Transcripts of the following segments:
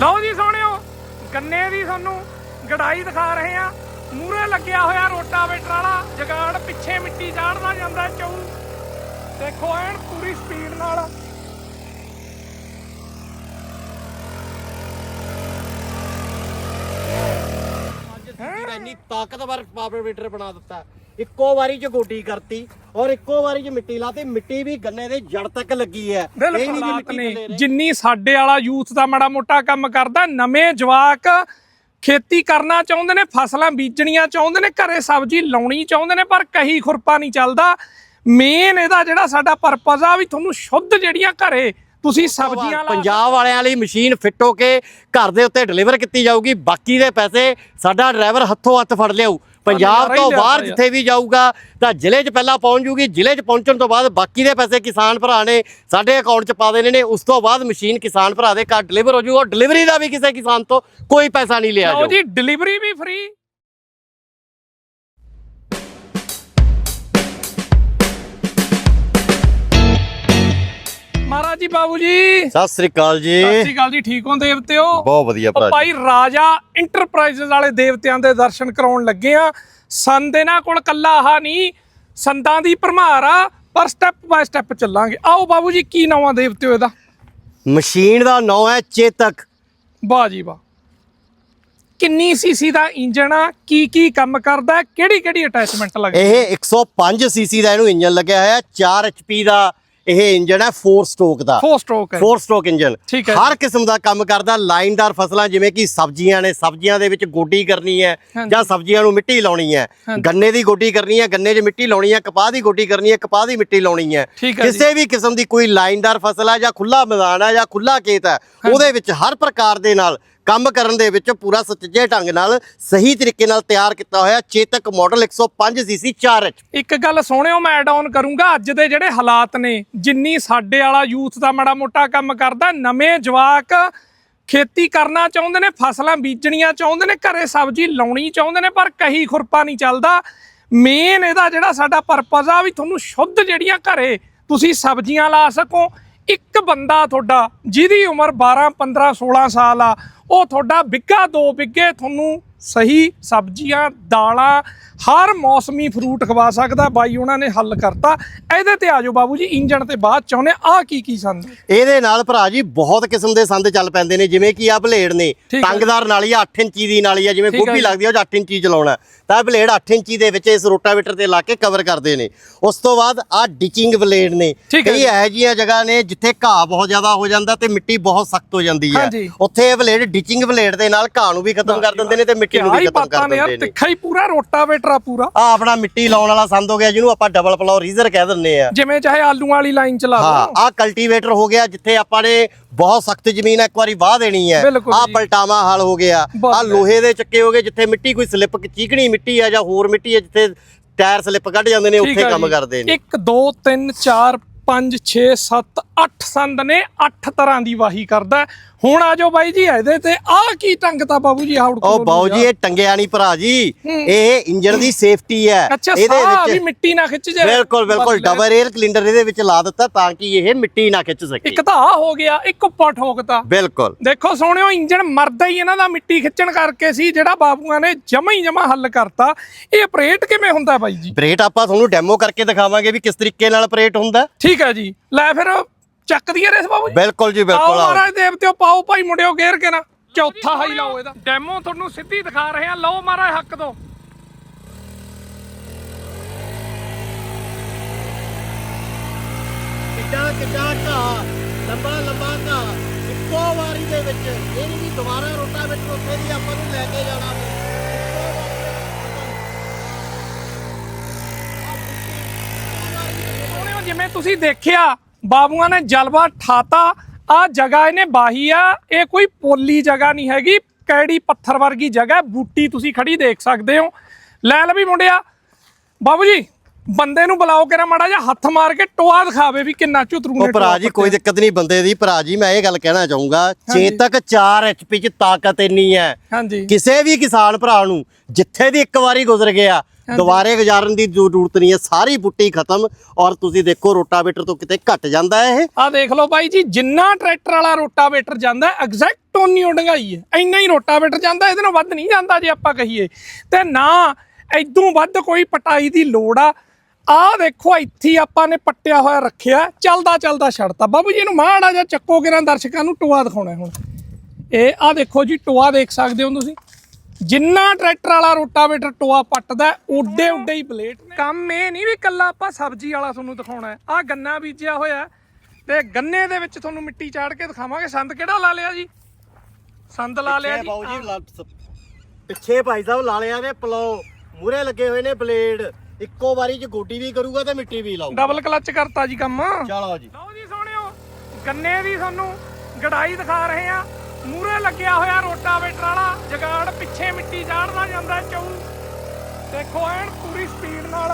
ਲਓ ਜੀ ਸੋਹਣਿਓ, ਗੰਨੇ ਦੀ ਤੁਹਾਨੂੰ ਗੜਾਈ ਦਿਖਾ ਰਹੇ ਆ ਮੂਰੇ ਲੱਗਿਆ ਹੋਇਆ ਰੋਟਾਵੇਟਰ ਵਾਲਾ, ਜਗਾੜ ਪਿੱਛੇ ਮਿੱਟੀ ਚਾੜਦਾ ਜਾਂਦਾ ਚੌ। ਦੇਖੋ ਐਨ ਪੂਰੀ ਸਪੀਡ ਨਾਲ। ਇੰਨੀ ਤਾਕਤਵਰ ਪਾਵਰਵੇਟਰ ਬਣਾ ਦਿੱਤਾ। ਇੱਕੋ ਵਾਰੀ ਚ ਗੋਡੀ ਕਰਤੀ ਔਰ ਇੱਕੋ ਵਾਰੀ ਚ ਮਿੱਟੀ ਲਾਤੀ ਮਿੱਟੀ ਵੀ ਗੰਨੇ ਦੇ ਜੜ ਤੱਕ ਲੱਗੀ ਹੈ। ਬਿਲਕੁਲ ਹਾਲਾਤ ਨੇ। ਜਿੰਨੀ ਸਾਡੇ ਵਾਲਾ ਯੂਥ ਦਾ ਮਾੜਾ ਮੋਟਾ ਕੰਮ ਕਰਦਾ ਨਵੇਂ ਜਵਾਕ ਖੇਤੀ ਕਰਨਾ ਚਾਹੁੰਦੇ ਨੇ ਫਸਲਾਂ ਬੀਜਣੀਆਂ ਚਾਹੁੰਦੇ ਨੇ ਘਰੇ ਸਬਜ਼ੀ ਲਾਉਣੀ ਚਾਹੁੰਦੇ ਨੇ ਪਰ ਕਹੀ ਖੁਰਪਾ ਨਹੀਂ ਚੱਲਦਾ। ਮੇਨ ਇਹਦਾ ਜਿਹੜਾ ਸਾਡਾ ਪਰਪਸ ਆ ਵੀ ਤੁਹਾਨੂੰ ਸ਼ੁੱਧ ਜਿਹੜੀਆਂ ਘਰੇ ਤੁਸੀਂ ਸਬਜ਼ੀਆਂ ਪੰਜਾਬ ਵਾਲਿਆਂ ਲਈ ਮਸ਼ੀਨ ਫਿੱਟ ਹੋ ਕੇ ਘਰ ਦੇ ਉੱਤੇ ਡਿਲੀਵਰ ਕੀਤੀ ਜਾਊਗੀ ਬਾਕੀ ਦੇ ਪੈਸੇ ਸਾਡਾ ਡਰਾਈਵਰ ਹੱਥੋਂ ਹੱਥ ਫੜ ਲਿਆਊ। ਪੰਜਾਬ ਤੋਂ ਬਾਹਰ। ਜਿੱਥੇ ਵੀ ਜਾਊਗਾ ਤਾਂ ਜ਼ਿਲ੍ਹੇ 'ਚ ਪਹਿਲਾਂ ਪਹੁੰਚ ਜੂਗੀ ਜ਼ਿਲ੍ਹੇ 'ਚ ਪਹੁੰਚਣ ਤੋਂ ਬਾਅਦ ਬਾਕੀ ਦੇ ਪੈਸੇ ਕਿਸਾਨ ਭਰਾ ਨੇ ਸਾਡੇ ਅਕਾਊਂਟ 'ਚ ਪਾ ਦੇਣੇ ਨੇ ਉਸ ਤੋਂ ਬਾਅਦ ਮਸ਼ੀਨ ਕਿਸਾਨ ਭਰਾ ਦੇ ਘਰ ਡਿਲੀਵਰ ਹੋ ਜੂ ਔਰ ਡਿਲੀਵਰੀ ਦਾ ਵੀ ਕਿਸੇ ਕਿਸਾਨ ਤੋਂ ਕੋਈ ਪੈਸਾ ਨਹੀਂ ਲਿਆ ਜਾਊ ਜੀ ਡਿਲੀਵਰੀ ਵੀ ਫ੍ਰੀ ਮਹਾਰਾਜ ਜੀ ਬਾਬੂ ਜੀ। ਸਤਿ ਸ੍ਰੀ ਅਕਾਲ ਜੀ। ਸਤਿ ਸ਼੍ਰੀ ਅਕਾਲ ਜੀ ਠੀਕ ਹੋ ਦੇਵਤਿਓ? ਬਹੁਤ ਵਧੀਆ ਭਰਾ ਜੀ। ਭਾਈ ਰਾਜਾ ਇੰਟਰਪ੍ਰਾਈਜ਼ਸ ਵਾਲੇ ਦੇਵਤਿਆਂ ਦੇ ਦਰਸ਼ਨ ਕਰਾਉਣ ਲੱਗੇ ਆ। ਸੰਦ ਇਹਨਾਂ ਕੋਲ ਕੱਲਾ ਆਹ ਨਹੀਂ ਸੰਦਾਂ ਦੀ ਭਰਮਾਰ ਆ ਪਰ ਸਟੈਪ ਬਾਏ ਸਟੈਪ ਚੱਲਾਂਗੇ। ਆਓ ਬਾਬੂ ਜੀ ਕੀ ਨਾਮ ਆ ਦੇਵਤਿਓ ਇਹਦਾ? ਮਸ਼ੀਨ ਦਾ ਨਾਮ ਹੈ ਚੇਤਕ। ਵਾਹ ਜੀ ਵਾਹ। ਕਿੰਨੀ ਸੀਸੀ ਦਾ ਇੰਜਨ ਆ ਕੀ ਕੀ ਕੰਮ ਕਰਦਾ ਕਿਹੜੀ ਕਿਹੜੀ ਅਟੈਚਮੈਂਟ ਲੱਗਦੀ? ਇਹ 105 ਸੀਸੀ ਦਾ ਇਹਨੂੰ ਇੰਜਨ ਲੱਗਿਆ ਹੋਇਆ 4 ਐਚਪੀ ਦਾ ਇਹ ਇੰਜਨ ਹੈ 4 ਸਟ੍ਰੋਕ ਦਾ। 4 ਸਟ੍ਰੋਕ ਹੈ। 4 ਸਟ੍ਰੋਕ ਇੰਜਨ ਠੀਕ ਹੈ ਹਰ ਕਿਸਮ ਦਾ ਕੰਮ ਕਰਦਾ ਲਾਈਨਦਾਰ ਫਸਲਾਂ ਜਿਵੇਂ ਕਿ ਸਬਜ਼ੀਆਂ ਨੇ ਸਬਜ਼ੀਆਂ ਦੇ ਵਿੱਚ ਗੋਡੀ ਕਰਨੀ ਹੈ। ਜਾਂ ਸਬਜ਼ੀਆਂ ਨੂੰ ਮਿੱਟੀ ਲਾਉਣੀ ਹੈ। ਗੰਨੇ ਦੀ ਗੋਡੀ ਕਰਨੀ ਹੈ ਗੰਨੇ 'ਚ ਮਿੱਟੀ ਲਾਉਣੀ ਹੈ ਕਪਾਹ ਦੀ ਗੋਡੀ ਕਰਨੀ ਹੈ ਕਪਾਹ ਦੀ ਮਿੱਟੀ ਲਾਉਣੀ ਹੈ। ਕਿਸੇ ਵੀ ਕਿਸਮ ਦੀ ਕੋਈ ਲਾਈਨਦਾਰ ਫਸਲ ਹੈ ਜਾਂ ਖੁੱਲਾ ਮੈਦਾਨ ਹੈ ਜਾਂ ਖੁੱਲਾ ਖੇਤ ਹੈ ਉਹਦੇ ਵਿੱਚ ਹਰ ਪ੍ਰਕਾਰ ਦੇ ਨਾਲ ਕੰਮ ਕਰਨ ਦੇ ਵਿੱਚ ਪੂਰਾ ਸੁਚੱਜੇ ਢੰਗ ਨਾਲ ਸਹੀ ਤਰੀਕੇ ਨਾਲ ਤਿਆਰ ਕੀਤਾ ਹੋਇਆ ਚੇਤਕ ਮਾਡਲ 105 ਸੀਸੀ 4 ਐਚ ਇੱਕ ਗੱਲ ਸੋਹਣਿਓ, ਮੈਂ ਐਡ ਆਨ ਕਰੂੰਗਾ। ਅੱਜ ਦੇ ਜਿਹੜੇ ਹਾਲਾਤ ਨੇ, ਜਿੰਨੀ ਸਾਡੇ ਵਾਲਾ ਯੂਥ ਦਾ ਮਾੜਾ ਮੋਟਾ ਕੰਮ ਕਰਦਾ, ਨਵੇਂ ਜਵਾਕ ਖੇਤੀ ਕਰਨਾ ਚਾਹੁੰਦੇ ਨੇ, ਫਸਲਾਂ ਬੀਜਣੀਆਂ ਚਾਹੁੰਦੇ ਨੇ, ਘਰੇ ਸਬਜ਼ੀ ਲਾਉਣੀ ਚਾਹੁੰਦੇ ਨੇ, ਪਰ ਕਹੀ ਖੁਰਪਾ ਨਹੀਂ ਚੱਲਦਾ। ਮੇਨ ਇਹਦਾ ਜਿਹੜਾ ਸਾਡਾ ਪਰਪਸ ਆ, ਵੀ ਤੁਹਾਨੂੰ ਸ਼ੁੱਧ ਜਿਹੜੀਆਂ ਘਰੇ ਤੁਸੀਂ ਸਬਜ਼ੀਆਂ ਲਾ ਸਕੋ ਇੱਕ ਬੰਦਾ ਤੁਹਾਡਾ, ਜਿਹਦੀ ਉਮਰ 12 15 16 ਸਾਲ ਆ, ਉਹ ਤੁਹਾਡਾ ਬਿੱਗਾ ਦੋ ਬਿੱਗੇ ਤੁਹਾਨੂੰ ਸਹੀ ਸਬਜ਼ੀਆਂ, ਦਾਲਾਂ ਹਰ ਮੌਸਮੀ ਫਰੂਟ ਖਵਾ ਸਕਦਾ ਬਾਈ ਉਹਨਾਂ ਨੇ ਹੱਲ ਕਰਤਾ ਇਹਦੇ ਤੇ ਆਜੋ ਬਾਬੂ ਜੀ ਇੰਜਣ ਤੇ ਬਾਅਦ ਚ ਆਉਣੇ ਆ ਕੀ ਕੀ ਸੰਦ ਇਹਦੇ ਨਾਲ ਭਰਾ ਜੀ ਬਹੁਤ ਕਿਸਮ ਦੇ ਸੰਦ ਚੱਲ ਪੈਂਦੇ ਨੇ ਜਿਵੇਂ ਕਿ ਆ ਬਲੇਡ ਨੇ। ਟੰਗਦਾਰ ਨਾਲੀ ਆ 8 ਇੰਚੀ ਦੀ ਨਾਲੀ ਆ ਜਿਵੇਂ ਗੋਭੀ। ਲੱਗਦੀ ਆ ਉਹ 'ਚ 8 ਇੰਚੀ ਚਲਾਉਣਾ ਤਾਂ ਬਲੇਡ 8 ਇੰਚੀ ਦੇ ਵਿੱਚ ਇਸ ਰੋਟਾਵੇਟਰ ਤੇ ਲਾ ਕੇ ਕਵਰ ਕਰਦੇ ਨੇ ਉਸ ਤੋਂ ਬਾਅਦ ਆ ਡਿਚਿੰਗ ਬਲੇਡ ਨੇ ਕਈ। ਇਹੋ ਜਿਹੀਆਂ ਜਗ੍ਹਾ ਨੇ ਜਿੱਥੇ ਘਾਹ ਬਹੁਤ ਜ਼ਿਆਦਾ ਹੋ ਜਾਂਦਾ ਤੇ ਮਿੱਟੀ ਬਹੁਤ ਸਖਤ ਹੋ ਜਾਂਦੀ ਹੈ। ਉੱਥੇ ਇਹ ਬਲੇਡ ਡਿਚਿੰਗ ਬਲੇਡ ਦੇ ਨਾਲ ਘਾਹ ਨੂੰ ਵੀ ਖਤਮ ਕਰ ਦਿੰਦੇ ਨੇ ਤੇ ਮਿੱਟੀ ਨੂੰ ਵੀ ਖਤਮ ਕਰ ਦਿੰਦੇ ਨੇ ਤਿੱਖਾ ਹੀ ਪੂਰਾ ਰੋਟਾਵੇਟਰ ਆ ਪੂਰਾ? ਆ ਆਪਣਾ ਮਿੱਟੀ ਲਾਉਣ ਵਾਲਾ ਸੰਦ ਹੋ ਗਿਆ ਜਿਹਨੂੰ ਆਪਾਂ ਡਬਲ ਪਲਾਉ ਰੀਜ਼ਰ ਕਹਿ ਦਿੰਦੇ ਆ। ਜਿਵੇਂ ਚਾਹੇ ਆਲੂਆਂ ਵਾਲੀ ਲਾਈਨ ਚਲਾ ਹਾਂ ਲਓ ਆ ਕਲਟੀਵੇਟਰ ਹੋ ਗਿਆ ਜਿੱਥੇ ਆਪਾਂ ਨੇ ਬਹੁਤ ਸਖਤ ਜ਼ਮੀਨ ਇੱਕ ਵਾਰੀ ਵਾਹ ਦੇਣੀ ਹੈ ਆ। ਪਲਟਾਵਾ ਹਲ ਹੋ ਗਿਆ। ਆ ਲੋਹੇ ਦੇ ਚੱਕੇ ਹੋ ਗਏ ਜਿੱਥੇ ਮਿੱਟੀ ਕੋਈ ਸਲਿੱਪ ਚੀਕਣੀ ਮਿੱਟੀ ਆ ਜਾਂ ਹੋਰ ਮਿੱਟੀ ਆ ਜਿੱਥੇ ਟਾਇਰ ਸਲਿੱਪ ਕੱਢ ਜਾਂਦੇ ਨੇ ਉੱਥੇ ਕੰਮ। ਕਰਦੇ ਨੇ। 1 2 3 4 5 6 7 8 ਸੰਦ ਨੇ 8 ਤਰ੍ਹਾਂ ਦੀ ਵਾਹੀ ਕਰਦਾ। ਹੁਣ ਆਜੋ ਬਾਈ ਜੀ ਇਹਦੇ ਤੇ ਆ ਕੀ ਟੰਗ ਤਾ ਬਾਬੂ ਜੀ ਆਊਟ ਉਹ ਬਾਊ ਜੀ ਇਹ ਟੰਗਿਆ ਨਹੀਂ ਭਰਾ ਜੀ ਇਹ ਇੰਜਨ ਦੀ ਸੇਫਟੀ ਹੈ। ਅੱਛਾ ਸਾਹ ਵੀ ਮਿੱਟੀ ਨਾ ਖਿੱਚ ਜਾਏ। ਬਿਲਕੁਲ ਬਿਲਕੁਲ ਡਬਲ 에ਅਰ ਕਲਿੰਡਰ ਇਹਦੇ ਵਿੱਚ ਲਾ ਦਿੱਤਾ ਤਾਂ ਕਿ ਇਹ ਮਿੱਟੀ ਨਾ ਖਿੱਚ ਸਕੇ। ਇੱਕ ਤਾਂ ਆ ਹੋ ਗਿਆ ਇੱਕ ਉੱਪਰ ਠੋਕਤਾ। ਬਿਲਕੁਲ। ਦੇਖੋ ਸੋਹਣਿਓ ਇੰਜਨ ਮਰਦਾ ਹੀ ਇਹਨਾਂ ਦਾ ਮਿੱਟੀ ਖਿੱਚਣ ਕਰਕੇ ਸੀ ਜਿਹੜਾ ਬਾਬੂਆਂ ਨੇ ਜਮਾ ਹੀ ਜਮਾ ਹੱਲ ਕਰਤਾ। ਇਹ ਆਪਰੇਟ ਕਿਵੇਂ ਹੁੰਦਾ ਬਾਈ ਜੀ? ਬ੍ਰੇਟ ਆਪਾਂ ਤੁਹਾਨੂੰ ਡੈਮੋ ਕਰਕੇ ਦਿਖਾਵਾਂਗੇ ਵੀ ਕਿਸ ਤਰੀਕੇ ਨਾਲ ਆਪਰੇਟ ਹੁੰਦਾ। ਠੀਕ ਹੈ ਜੀ। ਲੈ ਫਿਰ ਚੱਕ ਦਈਏ ਰੇਸ ਬਾਬੂ ਜੀ? ਬਿਲਕੁਲ ਜੀ ਬਿਲਕੁਲ ਆਓ। ਮਹਾਰਾਜ ਦੇਵਤਿਓ ਪਾਓ ਭਾਈ ਮੁੰਡਿਓ ਗੇਰ ਕੇ ਨਾ। ਚੌਥਾ ਹਾਈ ਲਾਓ ਇਹਦਾ। ਡੈਮੋ ਤੁਹਾਨੂੰ ਸਿੱਧੀ ਦਿਖਾ ਰਹੇ ਆ। ਲਓ ਮਹਾਰਾਜ ਹੱਕ ਦੋ। ਕਿੱਡਾ ਕਿੱਡਾ ਘਾਹ ਲੰਬਾ ਲੰਬਾ ਘਾਹ। ਇੱਕੋ ਵਾਰੀ ਦੇ ਵਿੱਚ ਇਹ ਨਹੀਂ ਵੀ ਦੁਬਾਰਾ ਰੋਟਾਵੇਟਰ ਉੱਥੇ ਦੀ ਆਪਾਂ ਨੂੰ ਲੈ ਕੇ ਜਾਣਾ। ਪਊ। ਇੱਕੋ ਵਾਰੀ ਦੇ ਵਿੱਚ ਸੋਹਣਿਓ ਜਿਵੇਂ ਤੁਸੀਂ ਦੇਖਿਆ ਬਾਬੂਆਂ ਨੇ ਜਲਵਾ ਠਾਤਾ, ਆ ਜਗ੍ਹਾ ਇਹਨੇ ਬਾਹੀ ਆ, ਇਹ ਕੋਈ ਪੋਲੀ ਜਗ੍ਹਾ ਨਹੀਂ ਹੈਗੀ, ਕੈੜੀ ਪੱਥਰ ਵਰਗੀ ਜਗ੍ਹਾ ਬੂਟੀ ਤੁਸੀਂ ਖੜੀ ਦੇਖ ਸਕਦੇ ਹੋ। ਲੈ ਲੈ ਵੀ ਮੁੰਡਿਆ। ਬਾਬੂ ਜੀ ਬੰਦੇ ਨੂੰ ਬੁਲਾਓ ਕਿਰਾ ਮਾੜਾ ਜਿਹਾ ਹੱਥ ਮਾਰ ਕੇ ਟੋਆ ਦਿਖਾਵੇ ਵੀ ਕਿੰਨਾ ਝੁਤਰੂ ਨੇ ਉਹ ਭਰਾ ਜੀ ਕੋਈ ਦਿੱਕਤ ਨਹੀਂ ਬੰਦੇ ਦੀ। ਭਰਾ ਜੀ ਮੈਂ ਇਹ ਗੱਲ ਕਹਿਣਾ ਚਾਹੂੰਗਾ ਚੇਤਕ 4 ਐਚਪੀ ਚ ਤਾਕਤ ਇੰਨੀ ਹੈ। ਹਾਂਜੀ। ਕਿਸੇ ਵੀ ਕਿਸਾਨ ਭਰਾ ਨੂੰ ਜਿੱਥੇ ਦੀ ਇੱਕ ਵਾਰੀ ਗੁਜ਼ਰ ਗਿਆ ਦੁਬਾਰੇ ਗੁਜ਼ਾਰਨ ਦੀ ਜ਼ਰੂਰਤ ਨਹੀਂ ਹੈ। ਸਾਰੀ ਬੁੱਟੀ ਖਤਮ ਔਰ ਤੁਸੀਂ ਦੇਖੋ ਰੋਟਾਵੇਟਰ ਤੋਂ ਕਿਤੇ ਘਟ ਜਾਂਦਾ ਹੈ ਇਹ। ਆ ਦੇਖ ਲਓ ਬਾਈ ਜੀ ਜਿੰਨਾ ਟਰੈਕਟਰ ਵਾਲਾ ਰੋਟਾਵੇਟਰ ਜਾਂਦਾ ਐਗਜ਼ੈਕਟ ਓ ਡੰਗਾਈ ਹੈ ਇੰਨਾ ਹੀ ਰੋਟਾਵੇਟਰ ਜਾਂਦਾ ਇਹਦੇ ਨਾਲ ਵੱਧ ਨਹੀਂ ਜਾਂਦਾ ਜੇ ਆਪਾਂ ਕਹੀਏ। ਤੇ ਨਾ ਐਦੋਂ ਵੱਧ ਕੋਈ ਪਟਾਈ ਦੀ ਲੋੜ ਆ। ਆ ਦੇਖੋ ਇੱਥੇ ਆਪਾਂ ਨੇ ਪੱਟਿਆ ਹੋਇਆ ਰੱਖਿਆ। ਚੱਲਦਾ ਚੱਲਦਾ ਛੱਡਤਾ ਬਾਬੂ ਜੀ ਇਹਨੂੰ ਮਾੜਾ ਜਿਹਾ ਚੱਕੋ ਕਿਰਾਂ ਦਰਸ਼ਕਾਂ ਨੂੰ ਟੋਆ ਦਿਖਾਉਣਾ ਹੁਣ। ਇਹ ਆ ਦੇਖੋ ਜੀ ਟੋਆ ਦੇਖ ਸਕਦੇ ਹੋ ਤੁਸੀਂ। ਜਿੰਨਾ ਟਰੈਕਟਰ ਵਾਲਾ ਰੋਟਾਵੇਟਰ ਟੋਆ ਪੱਟਦਾ ਉੱਡੇ ਉੱਡੇ ਹੀ ਬਲੇਡ ਨੇ। ਕੰਮ ਇਹ ਨਹੀਂ ਵੀ ਕੱਲਾ ਆਪਾਂ ਸਬਜ਼ੀ ਵਾਲਾ ਤੁਹਾਨੂੰ ਦਿਖਾਉਣਾ ਆ ਗੰਨਾ ਬੀਜਿਆ ਹੋਇਆ ਤੇ ਗੰਨੇ ਦੇ ਵਿੱਚ ਤੁਹਾਨੂੰ ਮਿੱਟੀ ਚਾੜ ਕੇ ਦਿਖਾਵਾਂਗੇ। ਸੰਦ ਕਿਹੜਾ ਲਾ ਲਿਆ ਜੀ? ਸੰਦ ਲਾ ਲਿਆ ਜੀ? ਬਾਊ ਜੀ ਲਾ- ਪਿੱਛੇ ਭਾਈ ਸਾਹਿਬ ਲਾਲਿਆਂ ਦੇ ਪਲੋ ਮੂਰੇ ਲੱਗੇ ਹੋਏ ਨੇ ਬਲੇਡ। ਇੱਕੋ ਵਾਰੀ ਚ ਗੋਡੀ ਵੀ ਕਰੂਗਾ ਤੇ ਮਿੱਟੀ ਵੀ ਲਾਊਗਾ। ਡਬਲ ਕਲੱਚ ਕਰਤਾ ਜੀ ਕੰਮ। ਚਲੋ ਜੀ। ਲਓ ਜੀ ਸੋਹਣਿਓ ਗੰਨੇ ਦੀ ਤੁਹਾਨੂੰ ਗੜਾਈ ਦਿਖਾ ਰਹੇ ਆ। ਮੂਰੇ ਲੱਗਿਆ ਹੋਇਆ ਰੋਟਾਵੇਟਰ ਵਾਲਾ ਜਗਾੜ ਪਿੱਛੇ ਮਿੱਟੀ ਚਾੜਦਾ ਜਾਂਦਾ ਚੌ। ਦੇਖੋ ਐਨ ਪੂਰੀ ਸਪੀਡ ਨਾਲ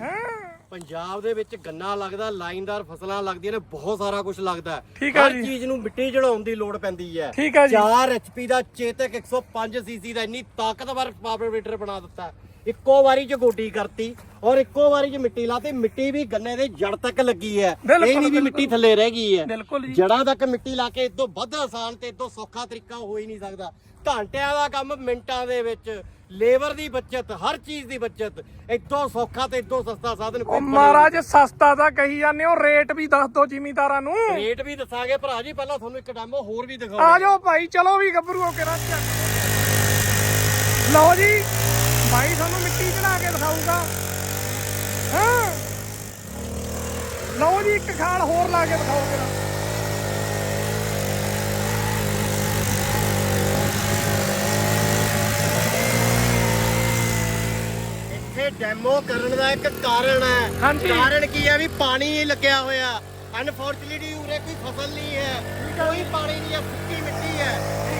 ਹੈਂ। ਪੰਜਾਬ ਦੇ ਵਿੱਚ ਗੰਨਾ ਲੱਗਦਾ ਲਾਈਨਦਾਰ ਫਸਲਾਂ ਲੱਗਦੀਆਂ ਨੇ ਬਹੁਤ ਸਾਰਾ ਕੁਝ ਲੱਗਦਾ ਹੈ। ਠੀਕ ਹੈ ਹਰ ਜੀ। ਚੀਜ਼ ਨੂੰ ਮਿੱਟੀ ਚੜਾਉਣ ਦੀ ਲੋੜ ਪੈਂਦੀ ਹੈ ਠੀਕ ਹੈ ਜੀ 4 ਐਚਪੀ ਦਾ ਚੇਤਕ 105 ਸੀਸੀ ਦਾ ਇੰਨੀ ਤਾਕਤਵਰ ਪਾਵਰਵੇਟਰ ਬਣਾ ਦਿੱਤਾ। ਇੱਕੋ ਵਾਰੀ ਚ ਗੋਡੀ ਕਰਤੀ ਔਰ ਇੱਕੋ ਵਾਰੀ ਚ ਮਿੱਟੀ ਲਾਤੀ ਮਿੱਟੀ ਵੀ ਗੰਨੇ ਦੇ ਜੜ ਤੱਕ ਲੱਗੀ ਹੈ। ਇਹ ਨਹੀਂ ਵੀ ਮਿੱਟੀ ਥੱਲੇ ਰਹਿ ਗਈ ਹੈ। ਜੜਾਂ ਤੱਕ ਮਿੱਟੀ ਲਾ ਕੇ ਇਦੋਂ ਵੱਧ ਆਸਾਨ ਤੇ ਇਦੋਂ ਸੌਖਾ ਤਰੀਕਾ ਹੋ ਹੀ ਨਹੀਂ ਸਕਦਾ। ਘੰਟਿਆਂ ਦਾ ਕੰਮ ਮਿੰਟਾਂ ਦੇ ਵਿੱਚ। ਲੇਬਰ ਦੀ ਬਚਤ ਹਰ ਚੀਜ਼ ਦੀ ਬਚਤ ਇਦੋਂ ਸੌਖਾ ਤੇ ਇਦੋਂ ਸਸਤਾ ਸਾਧਨ ਕੋਈ ਮਹਾਰਾਜ ਸਸਤਾ ਤਾਂ ਕਹੀ ਜਾਂਦੇ ਹੋ ਰੇਟ ਵੀ ਦੱਸ ਦਿਓ ਜ਼ਿਮੀਦਾਰਾਂ ਨੂੰ। ਰੇਟ ਵੀ ਦੱਸਾਂਗੇ ਭਰਾ ਜੀ ਪਹਿਲਾਂ ਤੁਹਾਨੂੰ ਇੱਕ ਡੈਮੋ ਹੋਰ ਵੀ ਆ ਦਿਖਾਉਂਦੇ ਜਾਓ ਭਾਈ ਚਲੋ ਵੀ ਗੱਭਰੂ ਹੋ ਕੇ ਰੱਖ ਲਓ ਜੀ ਭਾਈ ਤੁਹਾਨੂੰ ਮਿੱਟੀ ਚੜਾ ਕੇ ਦਿਖਾਊਗਾ। ਹਾਂ। ਲਓ ਜੀ ਇੱਕ ਖਾਲ ਹੋਰ ਲਾ ਕੇ ਦਿਖਾਓ ਕਿਰਾ ਇੱਥੇ ਡੈਮੋ ਕਰਨ ਦਾ ਇੱਕ ਕਾਰਨ ਹੈ। ਹਾਂਜੀ। ਕਾਰਨ ਕੀ ਹੈ ਵੀ ਪਾਣੀ ਨਹੀਂ ਲੱਗਿਆ ਹੋਇਆ। ਅਨਫੋਰਚੂਨੇਟਲੀ ਉਰੇ ਕੋਈ ਫਸਲ ਨਹੀਂ ਹੈ। ਕੋਈ ਪਾਣੀ ਨਹੀਂ ਹੈ ਸੁੱਕੀ ਮਿੱਟੀ ਹੈ।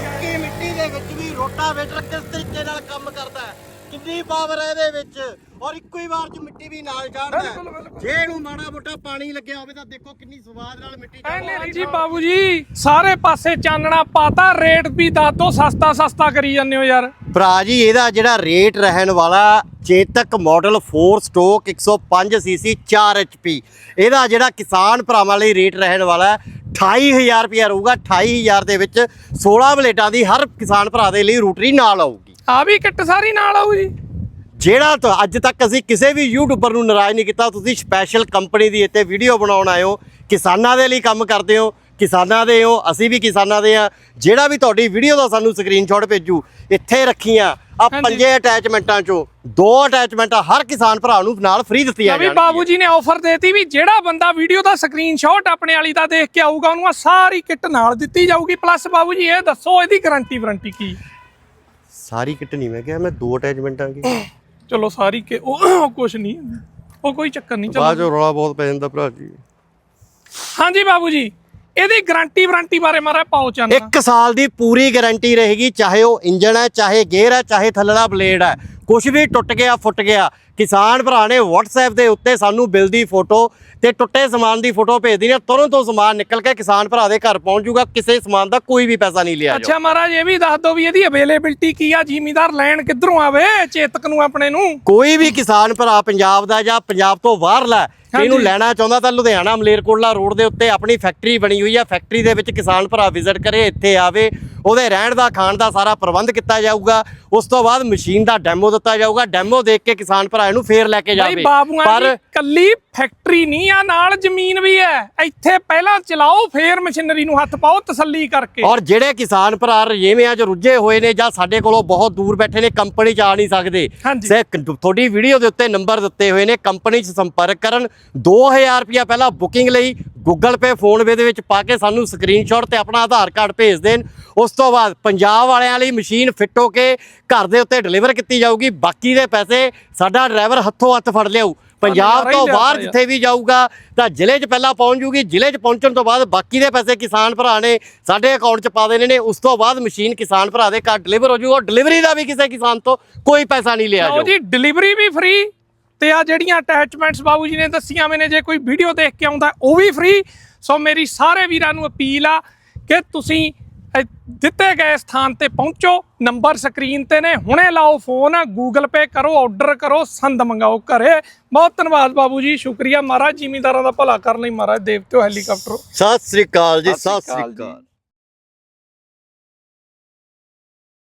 ਸੁੱਕੀ ਮਿੱਟੀ ਦੇ ਵਿੱਚ ਵੀ ਰੋਟਾਵੇਟਰ ਕਿਸ ਤਰੀਕੇ ਨਾਲ ਕੰਮ ਕਰਦਾ ਹੈ? ਕਿੰਨੀ ਪਾਵਰ ਹੈ ਇਹਦੇ ਵਿੱਚ ਔਰ ਇੱਕੋ ਹੀ ਵਾਰ ਚ ਮਿੱਟੀ ਵੀ ਨਾਲ ਚਾੜਦਾ ਬਿਲਕੁਲ। ਜੇ ਇਹਨੂੰ ਮਾੜਾ ਮੋਟਾ ਪਾਣੀ ਲੱਗਿਆ ਹੋਵੇ ਤਾਂ ਦੇਖੋ ਕਿੰਨੀ ਸਵਾਦ ਨਾਲ ਮਿੱਟੀ ਐਨੇ ਜੀ ਬਾਬੂ ਜੀ ਸਾਰੇ ਪਾਸੇ ਚਾਨਣਾ ਪਾਤਾ ਰੇਟ ਵੀ ਦੱਸ ਦੋ ਸਸਤਾ ਸਸਤਾ ਕਰੀ ਜਾਂਦੇ ਹੋ ਯਾਰ। ਭਰਾ ਜੀ ਇਹਦਾ ਜਿਹੜਾ ਰੇਟ ਰਹਿਣ ਵਾਲਾ Chetak model 4 stroke 105 CC 4 HP ਇਹਦਾ ਜਿਹੜਾ ਕਿਸਾਨ ਭਰਾਵਾਂ ਲਈ ਰੇਟ ਰਹਿਣ ਵਾਲਾ ਹੈ, 28000 ਰੁਪਇਆ ਰਹੂਗਾ 28000 ਦੇ ਵਿੱਚ 16 ਬਲੇਡਾਂ ਦੀ ਹਰ ਕਿਸਾਨ ਭਰਾ ਦੇ ਲਈ ਰੂਟਰੀ ਨਾਲ ਆਊਗੀ। ਆ ਵੀ ਕਿੱਟ ਸਾਰੀ ਨਾਲ ਆਊ ਜੀ। ਜਿਹੜਾ ਤਾਂ ਅੱਜ ਤੱਕ ਅਸੀਂ ਕਿਸੇ ਵੀ ਯੂਟਿਊਬਰ ਨੂੰ ਨਾਰਾਜ਼ ਨਹੀਂ ਕੀਤਾ ਤੁਸੀਂ ਸਪੈਸ਼ਲ ਕੰਪਨੀ ਦੀ ਇੱਥੇ ਵੀਡੀਓ ਬਣਾਉਣ ਆਏ ਹੋ। ਕਿਸਾਨਾਂ ਦੇ ਲਈ ਕੰਮ ਕਰਦੇ ਹੋ ਕਿਸਾਨਾਂ ਦੇ ਹੋ ਅਸੀਂ ਵੀ ਕਿਸਾਨਾਂ ਦੇ ਆ ਜਿਹੜਾ ਵੀ ਤੁਹਾਡੀ ਵੀਡੀਓ ਦਾ ਸਾਨੂੰ ਸਕਰੀਨਸ਼ਾਟ ਭੇਜੂ ਇੱਥੇ ਰੱਖੀਆਂ। ਆ। ਪੰਜੇ ਅਟੈਚਮੈਂਟਾਂ ਚੋਂ ਦੋ ਅਟੈਚਮੈਂਟਾਂ ਹਰ ਕਿਸਾਨ ਭਰਾ ਨੂੰ ਨਾਲ ਫ੍ਰੀ ਦਿੱਤੀਆਂ ਵੀ ਜਾਣਗੀਆਂ। ਬਾਬੂ ਜੀ ਨੇ ਆਫਰ ਦੇਤੀ ਵੀ ਜਿਹੜਾ ਬੰਦਾ ਵੀਡੀਓ ਦਾ ਸਕਰੀਨਸ਼ਾਟ ਆਪਣੇ ਵਾਲੀ ਦਾ ਦੇਖ ਕੇ ਆਊਗਾ ਉਹਨੂੰ ਆਹ ਸਾਰੀ ਕਿੱਟ ਨਾਲ ਦਿੱਤੀ ਜਾਊਗੀ। ਪਲੱਸ ਬਾਬੂ ਜੀ ਇਹ ਦੱਸੋ ਇਹਦੀ ਗਾਰੰਟੀ ਵਾਰੰਟੀ ਕੀ? ਸਾਰੀ ਕਿੱਟ ਨਹੀਂ ਮੈਂ ਕਿਹਾ ਮੈਂ ਦੋ ਅਟੈਚਮੈਂਟਾਂ ਕੀ ਚਲੋ ਸਾਰੀ ਕਿ ਉਹ ਕੁਛ ਨਹੀਂ ਉਹ ਕੋਈ ਚੱਕਰ ਨਹੀਂ ਚਲੋ। ਬਾਅਦ ਚੋਂ ਰੌਲਾ ਬਹੁਤ ਪੈ ਜਾਂਦਾ ਭਰਾ ਜੀ। ਹਾਂਜੀ ਬਾਬੂ ਜੀ ਇਹਦੀ ਗਾਰੰਟੀ ਵਾਰੰਟੀ ਬਾਰੇ ਮਾਰਾ ਪਾਓ ਚਾਨਣਾ ਇੱਕ ਸਾਲ ਦੀ ਪੂਰੀ ਗਾਰੰਟੀ ਰਹੇਗੀ ਚਾਹੇ ਉਹ ਇੰਜਨ ਹੈ ਚਾਹੇ ਗੇਅਰ ਹੈ ਚਾਹੇ ਥੱਲੜਾ ਬਲੇਡ ਹੈ। ਕੁਝ ਵੀ ਟੁੱਟ ਗਿਆ ਫੁੱਟ ਗਿਆ ਕਿਸਾਨ ਭਰਾ ਨੇ WhatsApp ਦੇ ਉੱਤੇ ਸਾਨੂੰ ਬਿੱਲ ਦੀ ਫੋਟੋ ਤੇ ਟੁੱਟੇ ਸਮਾਨ ਦੀ ਫੋਟੋ ਭੇਜ ਹੈ। ਤੁਰੰਤ ਉਹ ਸਮਾਨ ਨਿਕਲ ਕੇ ਕਿਸਾਨ ਭਰਾ ਦੇ ਘਰ ਪਹੁੰਚ ਜਾਊਗਾ। ਕਿਸੇ ਸਮਾਨ ਦਾ ਕੋਈ ਵੀ ਪੈਸਾ ਨਹੀਂ ਲਿਆ ਜਾਊਗਾ। ਅੱਛਾ ਮਹਾਰਾਜ ਇਹ ਵੀ ਦੱਸ ਦਿਓ ਵੀ ਇਹਦੀ ਅਵੇਲੇਬਿਲਟੀ ਕੀ ਆ? ਜ਼ਿਮੀਦਾਰ ਲੈਣ ਕਿੱਧਰੋਂ ਆਵੇ? ਚੇਤਕ ਨੂੰ ਆਪਣੇ ਨੂੰ? ਕੋਈ ਵੀ ਕਿਸਾਨ ਭਰਾ ਪੰਜਾਬ ਦਾ ਜਾਂ ਪੰਜਾਬ ਤੋਂ ਬਾਹਰਲਾ ਇਹਨੂੰ। ਲੈਣਾ ਚਾਹੁੰਦਾ ਤਾਂ ਲੁਧਿਆਣਾ ਮਲੇਰਕੋਟਲਾ ਰੋਡ ਦੇ ਉੱਤੇ ਆਪਣੀ ਫੈਕਟਰੀ ਬਣੀ ਹੋਈ ਹੈ। ਫੈਕਟਰੀ ਦੇ ਵਿੱਚ ਕਿਸਾਨ ਭਰਾ ਵਿਜ਼ਿਟ ਕਰੇ ਇੱਥੇ ਆਵੇ। ਉਹਦੇ ਰਹਿਣ ਦਾ ਖਾਣ ਦਾ ਸਾਰਾ ਪ੍ਰਬੰਧ ਕੀਤਾ ਜਾਊਗਾ। ਉਸ ਤੋਂ ਬਾਅਦ ਮਸ਼ੀਨ ਦਾ ਡੈਮੋ ਦਿੱਤਾ ਜਾਊਗਾ। ਡੈਮੋ ਦੇਖ ਕੇ ਕਿਸਾਨ ਭਰਾ ਇਹਨੂੰ ਫੇਰ ਲੈ ਕੇ ਜਾਵੇ। ਦੀ ਕੱਲੀ ਫੈਕਟਰੀ ਨਹੀਂ ਆ ਨਾਲ ਜ਼ਮੀਨ ਵੀ ਹੈ। ਇੱਥੇ ਪਹਿਲਾਂ ਚਲਾਓ ਫੇਰ ਮਸ਼ੀਨਰੀ ਨੂੰ ਹੱਥ ਪਾਓ ਤਸੱਲੀ ਕਰਕੇ। ਔਰ ਜਿਹੜੇ ਕਿਸਾਨ ਭਰਾ ਰਜੇਵਿਆਂ 'ਚ ਰੁੱਝੇ ਹੋਏ ਨੇ ਜਾਂ ਸਾਡੇ ਕੋਲੋਂ ਬਹੁਤ ਦੂਰ ਬੈਠੇ ਨੇ ਕੰਪਨੀ 'ਚ ਆ ਨਹੀਂ ਸਕਦੇ। ਤੁਹਾਡੀ ਵੀਡੀਓ ਦੇ ਉੱਤੇ ਨੰਬਰ ਦਿੱਤੇ ਹੋਏ ਨੇ ਕੰਪਨੀ 'ਚ ਸੰਪਰਕ ਕਰਨ। 2000 ਰੁਪਇਆ ਪਹਿਲਾਂ ਬੁਕਿੰਗ ਲਈ ਗੂਗਲ ਪੇ ਫੋਨਪੇ ਦੇ ਵਿੱਚ ਪਾ ਕੇ ਸਾਨੂੰ ਸਕਰੀਨਸ਼ਾਟ ਤੇ ਆਪਣਾ ਆਧਾਰ ਕਾਰਡ ਭੇਜ ਦੇਣ। ਉਸ ਤੋਂ ਬਾਅਦ ਪੰਜਾਬ ਵਾਲਿਆਂ ਲਈ ਮਸ਼ੀਨ ਫਿੱਟ ਹੋ ਕੇ ਘਰ ਦੇ ਉੱਤੇ ਡਿਲੀਵਰ ਕੀਤੀ ਜਾਊਗੀ। ਬਾਕੀ ਦੇ ਪੈਸੇ ਸਾਡਾ ਡਰਾਈਵਰ ਹੱਥੋਂ ਹੱਥ ਫੜ ਲਿਆਊ। ਪੰਜਾਬ ਤੋਂ ਬਾਹਰ ਜਿੱਥੇ ਵੀ ਜਾਊਗਾ ਤਾਂ ਜ਼ਿਲ੍ਹੇ 'ਚ ਪਹਿਲਾਂ ਪਹੁੰਚ ਜੂਗੀ। ਜ਼ਿਲ੍ਹੇ 'ਚ ਪਹੁੰਚਣ ਤੋਂ ਬਾਅਦ ਬਾਕੀ ਦੇ ਪੈਸੇ ਕਿਸਾਨ ਭਰਾ ਨੇ ਸਾਡੇ ਅਕਾਊਂਟ 'ਚ ਪਾ ਦੇਣੇ ਨੇ। ਉਸ ਤੋਂ ਬਾਅਦ ਮਸ਼ੀਨ ਕਿਸਾਨ ਭਰਾ ਦੇ ਘਰ ਡਿਲੀਵਰ ਹੋ ਜੂਗਾ ਡਿਲੀਵਰੀ ਦਾ ਵੀ ਕਿਸੇ ਕਿਸਾਨ ਤੋਂ ਕੋਈ ਪੈਸਾ ਨਹੀਂ ਲਿਆ ਜਾਊ। ਜੀ ਡਿਲੀਵਰੀ ਵੀ ਫ੍ਰੀ ਤੇ ਆ ਜਿਹੜੀਆਂ ਅਟੈਚਮੈਂਟਸ ਬਾਬੂ ਜੀ ਨੇ ਦੱਸੀਆਂ ਮੈਨੇ ਜੇ ਕੋਈ ਵੀਡੀਓ ਦੇਖ ਕੇ ਆਉਂਦਾ ਉਹ ਵੀ ਫ੍ਰੀ ਸੋ ਮੇਰੀ ਸਾਰੇ ਵੀਰਾਂ ਨੂੰ ਅਪੀਲ ਆ ਕਿ ਤੁਸੀਂ ਦਿੱਤੇ ਗਏ ਸਥਾਨ ਤੇ ਪਹੁੰਚੋ। ਨੰਬਰ ਸਕਰੀਨ ਤੇ ਨੇ ਹੁਣੇ ਲਾਓ ਫੋਨ ਗੂਗਲ ਪੇ ਕਰੋ ਆਰਡਰ ਕਰੋ ਸੰਦ ਮੰਗਾਓ ਘਰੇ। ਬਹੁਤ ਧੰਨਵਾਦ ਬਾਬੂ ਜੀ ਸ਼ੁਕਰੀਆ। ਮਹਾਰਾਜ ਜ਼ਿਮੀਂਦਾਰਾਂ ਦਾ ਭਲਾ ਕਰਨ ਲਈ ਮਹਾਰਾਜ ਦੇਵਤਿਓ ਹੈਲੀਕਾਪਟਰ। ਸਤਿ ਸ੍ਰੀ ਅਕਾਲ ਜੀ ਸਤਿ ਸ੍ਰੀ। ਅਕਾਲ।